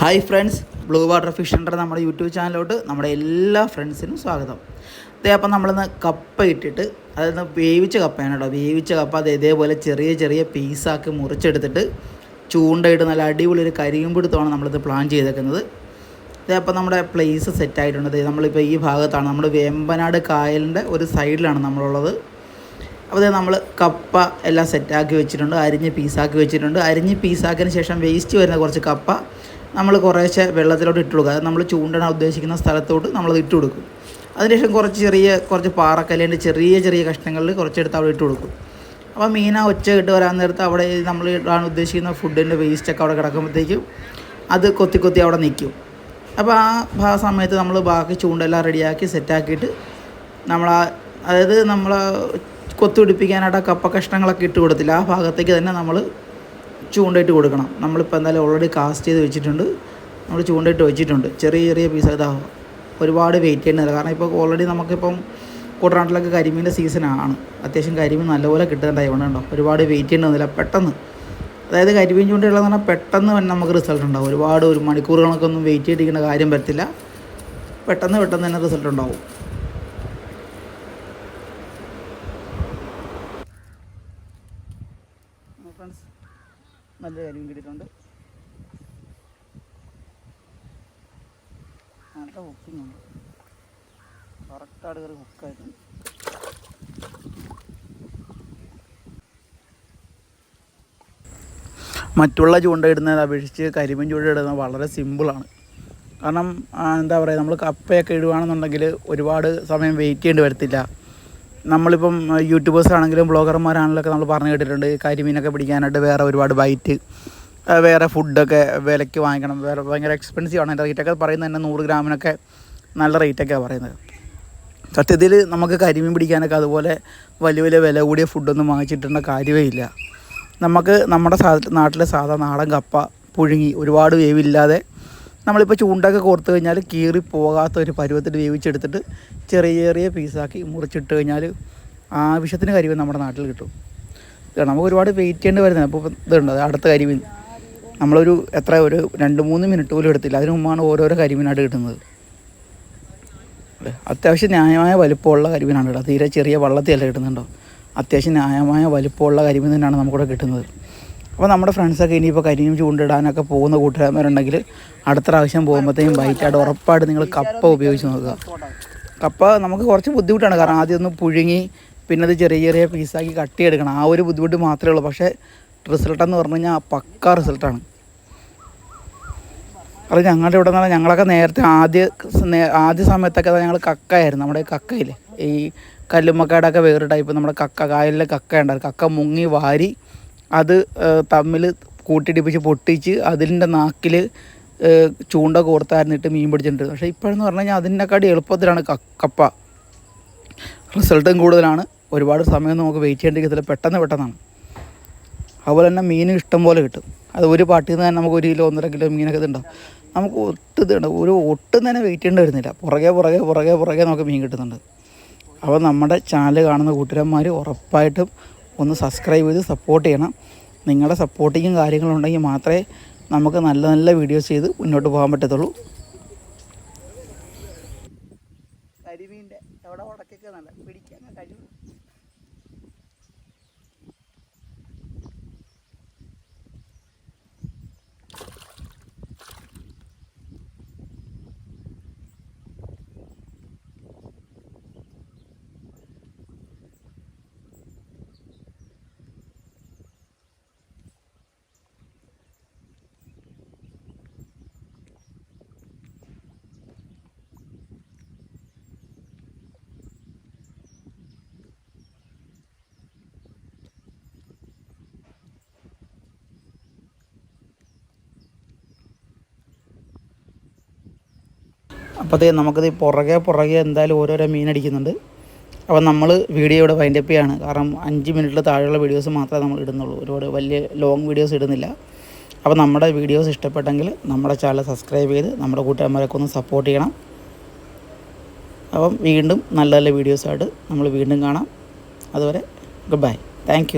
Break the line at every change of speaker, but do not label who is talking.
Hi friends blue water fish നമ്മുടെ YouTube ചാനലിലോട്ട് നമ്മുടെ എല്ലാ ഫ്രണ്ട്സിനും സ്വാഗതം. അതേ അപ്പം നമ്മളിന്ന് കപ്പ ഇട്ടിട്ട് അതായത് വേവിച്ച കപ്പയാണ് കേട്ടോ. വേവിച്ച കപ്പ അത് ഇതേപോലെ ചെറിയ ചെറിയ പീസാക്കി മുറിച്ചെടുത്തിട്ട് ചൂണ്ടയിട്ട് നല്ല അടിപൊളി ഒരു കരിയുമ്പിടുത്തമാണ് നമ്മളിത് പ്ലാൻ ചെയ്തേക്കുന്നത്. അതേ അപ്പം നമ്മുടെ പ്ലേസ് സെറ്റായിട്ടുണ്ട് ദേ നമ്മളിപ്പോൾ ഈ ഭാഗത്താണ്. നമ്മൾ വേമ്പനാട് കായലിന്റെ ഒരു സൈഡിലാണ് നമ്മളുള്ളത്. അപ്പോൾ നമ്മൾ കപ്പ എല്ലാം സെറ്റാക്കി വെച്ചിട്ടുണ്ട്. അരിഞ്ഞ് പീസാക്കി വെച്ചിട്ടുണ്ട്. അരിഞ്ഞ് പീസാക്കിയതിന് ശേഷം വേസ്റ്റ് വരുന്ന കുറച്ച് കപ്പ. നമ്മൾ കുറേശ്ശെ വെള്ളത്തിലോട്ട് ഇട്ട് കൊടുക്കുക. അത് നമ്മൾ ചൂണ്ടണ ഉദ്ദേശിക്കുന്ന സ്ഥലത്തോട്ട് നമ്മളത് ഇട്ട് കൊടുക്കും. അതിനുശേഷം കുറച്ച് ചെറിയ കുറച്ച് പാറക്കല്ലിന്റെ ചെറിയ ചെറിയ കഷ്ണങ്ങളിൽ കുറച്ചെടുത്ത് അവിടെ ഇട്ട് കൊടുക്കും. അപ്പോൾ മീന ഒച്ച ഇട്ട് വരാൻ നേരത്ത് അവിടെ നമ്മൾ ഇടാൻ ഉദ്ദേശിക്കുന്ന ഫുഡിന്റെ വേസ്റ്റൊക്കെ അവിടെ കിടക്കുമ്പോഴത്തേക്കും അത് കൊത്തി കൊത്തി അവിടെ നിൽക്കും. അപ്പോൾ ആ സമയത്ത് നമ്മൾ ബാക്കി ചൂണ്ടെല്ലാം റെഡിയാക്കി സെറ്റാക്കിയിട്ട് നമ്മൾ ആ അതായത് നമ്മൾ കൊത്തുപിടിപ്പിക്കാനായിട്ട് കപ്പ കഷ്ണങ്ങളൊക്കെ ഇട്ട് കൊടുത്തില്ല. ആ ഭാഗത്തേക്ക് തന്നെ നമ്മൾ ചൂണ്ടയിട്ട് കൊടുക്കണം. നമ്മളിപ്പോൾ എന്തായാലും ഓൾറെഡി കാസ്റ്റ് ചെയ്ത് വെച്ചിട്ടുണ്ട്. നമ്മൾ ചൂണ്ടയിട്ട് വെച്ചിട്ടുണ്ട്. ചെറിയ ചെറിയ പീസ് ഇതാ. ഒരുപാട് വെയിറ്റ് ചെയ്യുന്നില്ല കാരണം ഇപ്പോൾ ഓൾറെഡി നമുക്കിപ്പം കുട്ടനാട്ടിലൊക്കെ കരിമീന്റെ സീസണാണ് അത്യാവശ്യം കരിമീൻ നല്ലപോലെ കിട്ടുന്നുണ്ടായി ഉണ്ടോ ഒരുപാട് വെയിറ്റ് ചെയ്യേണ്ടതില്ല പെട്ടെന്ന്. അതായത് കരിമീൻ ചൂണ്ടയുള്ളതെന്ന് പറഞ്ഞാൽ പെട്ടെന്ന് തന്നെ നമുക്ക് റിസൾട്ട് ഉണ്ടാവും. ഒരുപാട് ഒരു മണിക്കൂറുകളൊക്കെ ഒന്നും വെയിറ്റ് ചെയ്തിരിക്കേണ്ട കാര്യം പറ്റില്ല പെട്ടെന്ന് പെട്ടെന്ന് തന്നെ റിസൾട്ട് ഉണ്ടാവും. ഫ്രണ്ട്സ് നല്ല കരിമീൻ കിട്ടിയിട്ടുണ്ട്. നല്ല ഹുക്കിംഗ് ഉണ്ട്. കറക്റ്റായിട്ട് കയറി ഹുക്കായിരുന്നു മറ്റുള്ള ചൂണ്ടയിടുന്നതിനെ അപേക്ഷിച്ച് കരിമീൻ ചൂണ്ടയിടുന്നത് വളരെ സിമ്പിളാണ് കാരണം എന്താ പറയുക നമ്മൾ കപ്പയൊക്കെ ഇടുകയാണെന്നുണ്ടെങ്കിൽ ഒരുപാട് സമയം വെയിറ്റ് ചെയ്യേണ്ടി വരത്തില്ല. നമ്മളിപ്പം യൂട്യൂബേഴ്സ് ആണെങ്കിലും ബ്ലോഗർമാരാണെങ്കിലൊക്കെ നമ്മൾ പറഞ്ഞു കേട്ടിട്ടുണ്ട് കരിമീനൊക്കെ പിടിക്കാനായിട്ട് വേറെ ഒരുപാട് ബൈറ്റ് വേറെ ഫുഡൊക്കെ വിലയ്ക്ക് വാങ്ങിക്കണം. വേറെ ഭയങ്കര എക്സ്പെൻസീവ് ആണ്. അതിന്റെ റേറ്റൊക്കെ പറയുന്നത് തന്നെ നൂറ് ഗ്രാമിനൊക്കെ നല്ല റേറ്റൊക്കെയാണ് പറയുന്നത്. സത്യത്തിൽ നമുക്ക് കരിമീൻ പിടിക്കാനൊക്കെ അതുപോലെ വലിയ വലിയ വില കൂടിയ ഫുഡൊന്നും വാങ്ങിച്ചിട്ടുള്ള കാര്യമേ ഇല്ല. നമുക്ക് നമ്മുടെ നാട്ടിലെ സാധാ നാടൻ കപ്പ പുഴുങ്ങി ഒരുപാട് വേവില്ലാതെ നമ്മളിപ്പോൾ ചൂണ്ടൊക്കെ കോർത്ത് കഴിഞ്ഞാൽ കീറി പോകാത്ത ഒരു പരുവത്തിൽ വേവിച്ചെടുത്തിട്ട് ചെറിയ ചെറിയ പീസാക്കി മുറിച്ചിട്ട് കഴിഞ്ഞാൽ ആവശ്യത്തിന് കരിമീൻ നമ്മുടെ നാട്ടിൽ കിട്ടും. നമുക്ക് ഒരുപാട് വെയിറ്റ് ചെയ്യേണ്ടി വരുന്നത് അപ്പോൾ ഇതുണ്ട്? അടുത്ത കരിമീൻ നമ്മളൊരു എത്ര ഒരു രണ്ട് മൂന്ന് മിനിറ്റ് പോലും എടുത്തില്ല. അതിനു മുമ്പാണ് ഓരോരോ കരിമീനായിട്ട് കിട്ടുന്നത്. അത്യാവശ്യം ന്യായമായ വലിപ്പമുള്ള കരിമീനാണ് കേട്ടോ. തീരെ ചെറിയ വള്ളത്തിലല്ല കിട്ടുന്നുണ്ടോ? അത്യാവശ്യം ന്യായമായ വലിപ്പമുള്ള കരിമീൻ തന്നെയാണ് നമുക്കിവിടെ കിട്ടുന്നത്. അപ്പോൾ നമ്മുടെ ഫ്രണ്ട്സൊക്കെ ഇനിയിപ്പോൾ കരിയും ചൂണ്ടിടാനൊക്കെ പോകുന്ന കൂട്ടുകാരന്മാരുണ്ടെങ്കിൽ അടുത്ത പ്രാവശ്യം പോകുമ്പോഴത്തേക്കും ബൈറ്റായിട്ട് ഉറപ്പായിട്ട് നിങ്ങൾ കപ്പ ഉപയോഗിച്ച് നോക്കുക. കപ്പ നമുക്ക് കുറച്ച് ബുദ്ധിമുട്ടാണ്. കാരണം ആദ്യം ഒന്ന് പുഴുങ്ങി പിന്നെ അത് ചെറിയ ചെറിയ പീസാക്കി കട്ടിയെടുക്കണം. ആ ഒരു ബുദ്ധിമുട്ട് മാത്രമേ ഉള്ളൂ. പക്ഷേ റിസൾട്ടെന്ന് പറഞ്ഞു കഴിഞ്ഞാൽ പക്ക റിസൾട്ടാണ് അത് ഞങ്ങളുടെ ഇവിടെ നിന്ന് ഞങ്ങളൊക്കെ നേരത്തെ ആദ്യ ആദ്യ സമയത്തൊക്കെ ഞങ്ങൾ കക്കയായിരുന്നു. നമ്മുടെ കക്കയില്ലേ? ഈ കല്ലുമ്മക്കാടൊക്കെ വേറെ ടൈപ്പ് നമ്മുടെ കക്ക കായലിലെ കക്ക ഉണ്ടായിരുന്നു. കക്ക മുങ്ങി വാരി അത് തമ്മിൽ കൂട്ടിടിപ്പിച്ച് പൊട്ടിച്ച് അതിന്റെ നാക്കിൽ ചൂണ്ട കോർത്തായിരുന്നിട്ട് മീൻ പിടിച്ചിട്ടുണ്ട് പക്ഷേ ഇപ്പോഴെന്ന് പറഞ്ഞു കഴിഞ്ഞാൽ അതിനേക്കാട് എളുപ്പത്തിലാണ് കപ്പ. റിസൾട്ടും കൂടുതലാണ്. ഒരുപാട് സമയം നമുക്ക് വെയിറ്റ് ചെയ്യേണ്ടിരിക്കത്തില്ല പെട്ടെന്ന് പെട്ടെന്നാണ്. അതുപോലെ തന്നെ മീനും ഇഷ്ടം പോലെ കിട്ടും. അത് ഒരു പാട്ടിൽ നിന്ന് തന്നെ നമുക്ക് ഒരു കിലോ ഒന്നര കിലോ മീനൊക്കെ ഇതുണ്ടാവും നമുക്ക് ഒട്ടും ഒരു ഒട്ടും തന്നെ വെയിറ്റ് ചെയ്യേണ്ടി വരുന്നില്ല. പുറകെ പുറകെ പുറകെ പുറകെ നമുക്ക് മീൻ കിട്ടുന്നുണ്ട്. അപ്പോൾ നമ്മുടെ ചാനൽ കാണുന്ന കൂട്ടുകാരന്മാർ ഉറപ്പായിട്ടും ഒന്ന് സബ്സ്ക്രൈബ് ചെയ്ത് സപ്പോർട്ട് ചെയ്യണം. നിങ്ങളുടെ സപ്പോർട്ടിങ്ങും കാര്യങ്ങളുണ്ടെങ്കിൽ മാത്രമേ നമുക്ക് നല്ല നല്ല വീഡിയോസ് ചെയ്ത് മുന്നോട്ട് പോകാൻ പറ്റത്തുള്ളൂ. അപ്പോഴത്തേ നമുക്കിത് പുറകെ പുറകെ എന്തായാലും ഓരോരോ മീൻ അടിക്കുന്നുണ്ട്. അപ്പോൾ നമ്മൾ വീഡിയോ ഇവിടെ വൈൻഡപ്പ് ചെയ്യാണ്. കാരണം അഞ്ച് മിനിറ്റിൽ താഴെയുള്ള വീഡിയോസ് മാത്രമേ നമ്മൾ ഇടുന്നുള്ളൂ. ഒരുപാട് വലിയ ലോങ് വീഡിയോസ് ഇടുന്നില്ല. അപ്പോൾ നമ്മുടെ വീഡിയോസ് ഇഷ്ടപ്പെട്ടെങ്കിൽ നമ്മുടെ ചാനൽ സബ്സ്ക്രൈബ് ചെയ്ത് നമ്മുടെ കൂട്ടുകാരന്മാരൊക്കെ ഒന്ന് സപ്പോർട്ട് ചെയ്യണം. അപ്പം വീണ്ടും നല്ല നല്ല വീഡിയോസായിട്ട് നമ്മൾ വീണ്ടും കാണാം. അതുവരെ ഗുഡ് ബൈ താങ്ക്